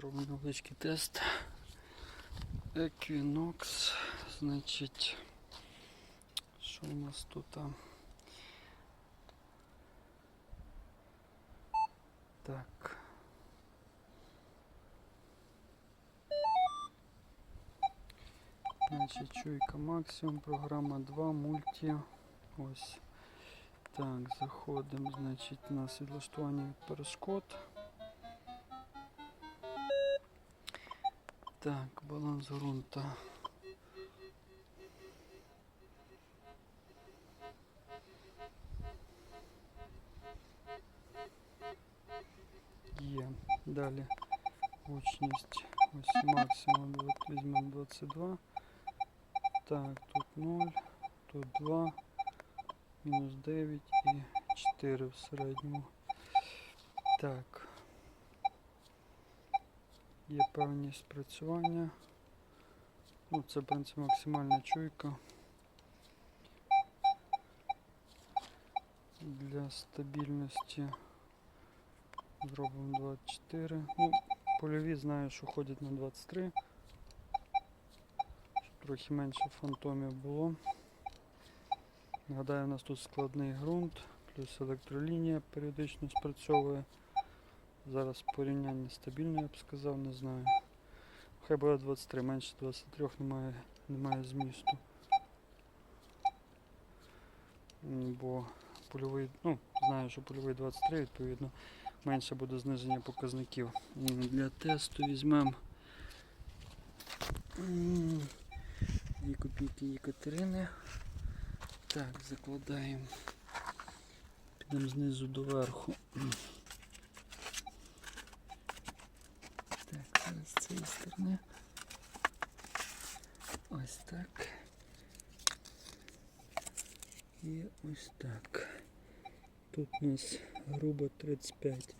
Зробимо невеличкий тест. Equinox. Значить, що у нас тут? Так. Значить, чуйка максимум, програма 2, мульті. Ось. Так, заходимо, значить, у нас відлаштування перешкод. Так, баланс ґрунта. Є. Далі гучність. Ось максимум от візьмемо 22. Так, тут 0, тут 2, мінус 9 і 4 в середньому. Так. Є певні спрацювання. Ну, це в принципі максимальна чуйка. Для стабільності зробимо 24. Ну, польові знаю, що ходять на 23. Щоб трохи менше фантомів було. Нагадаю, у нас тут складний ґрунт, плюс електролінія періодично спрацьовує. Зараз порівняння стабільне, я б сказав, не знаю. Хай буде 23, менше 23 немає, немає змісту. Бо польовий, ну, знаю, що польовий 23, відповідно, менше буде зниження показників. Для тесту візьмемо дві копійки Єкатерини. Так, закладаємо. Підемо знизу до верху. Так, зараз з цієї сторони. Ось так. І ось так. Тут у нас грубо 35.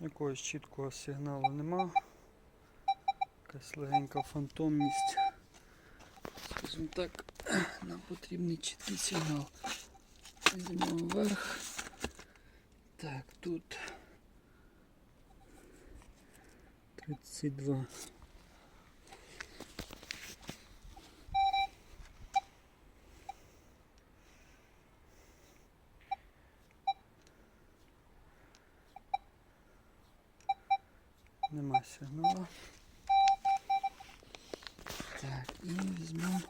Якогось чіткого сигналу нема. Якась легенька фантомність. Скажімо так, нам потрібний чіткий сигнал. Йдемо вверх. Так, тут 32. Нема сигналу. Так, і візьмемо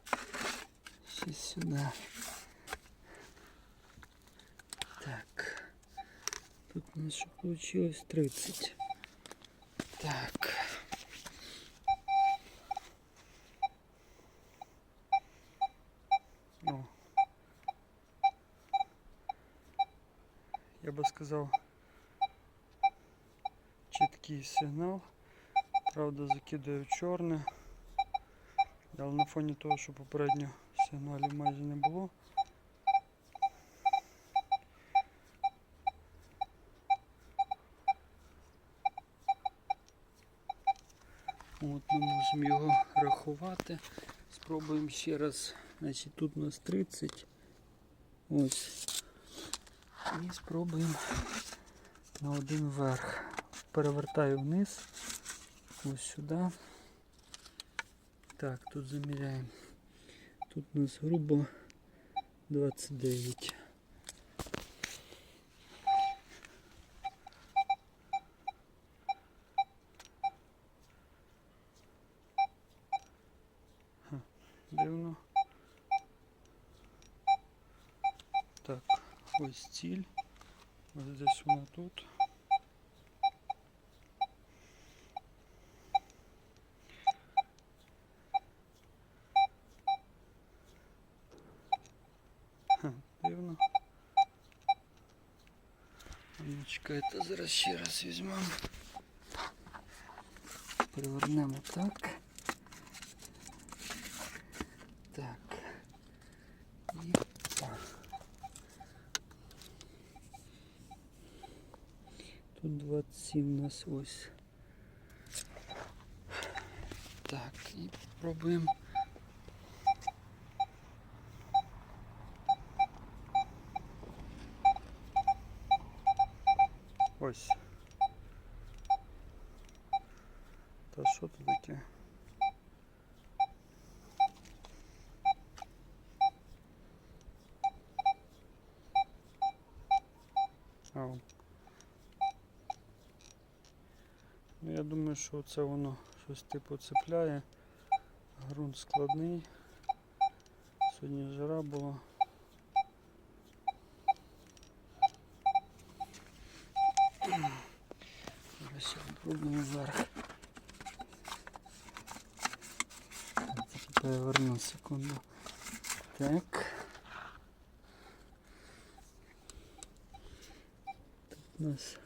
ще сюди. Так. Тут у нас що вийшло 30. Так. О. Я би сказав чіткий сигнал. Правда, закидаю в чорне. Але на фоні того, що попередньо сигналів майже не було. От ми можемо його рахувати. Спробуємо ще раз. Значить, тут у нас 30. Ось. І спробуємо на один вверх. Перевертаю вниз. Ось сюди. Так, тут заміряємо. Тут у нас грубо 29. Дивно. Так, ось ціль. Ось десь вона тут. Ха, Дивно. Ну, Чекайте, зараз ще раз візьмемо. Перевернемо так. Тут 27 у нас ось. Так, і пробуємо. Ось. Та що тут таке? Ау. Думаю, що це воно щось типу цепляє. Грунт складний. Сьогодні жара була. Зараз пробуємо вверх. Переверну секунду. Так. Тут у нас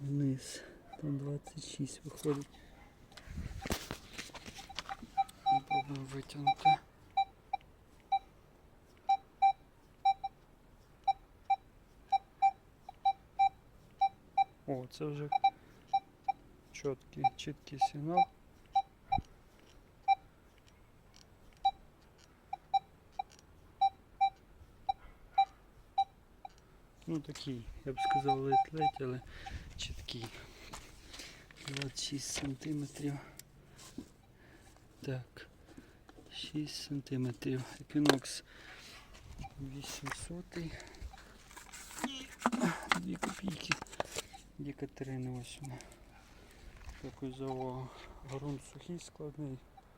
вниз. Там 26 виходить. Попробуємо витягнути. О, це вже чіткий, чіткий сигнал. Ну такий, я б сказав, ледь-ледь, але чіткий. 26 сантиметрів. Так. 6 сантиметрів. Equinox 800. І 2 копійки. Є Катерини ось. Дякую за увагу. Грунт сухий, складний.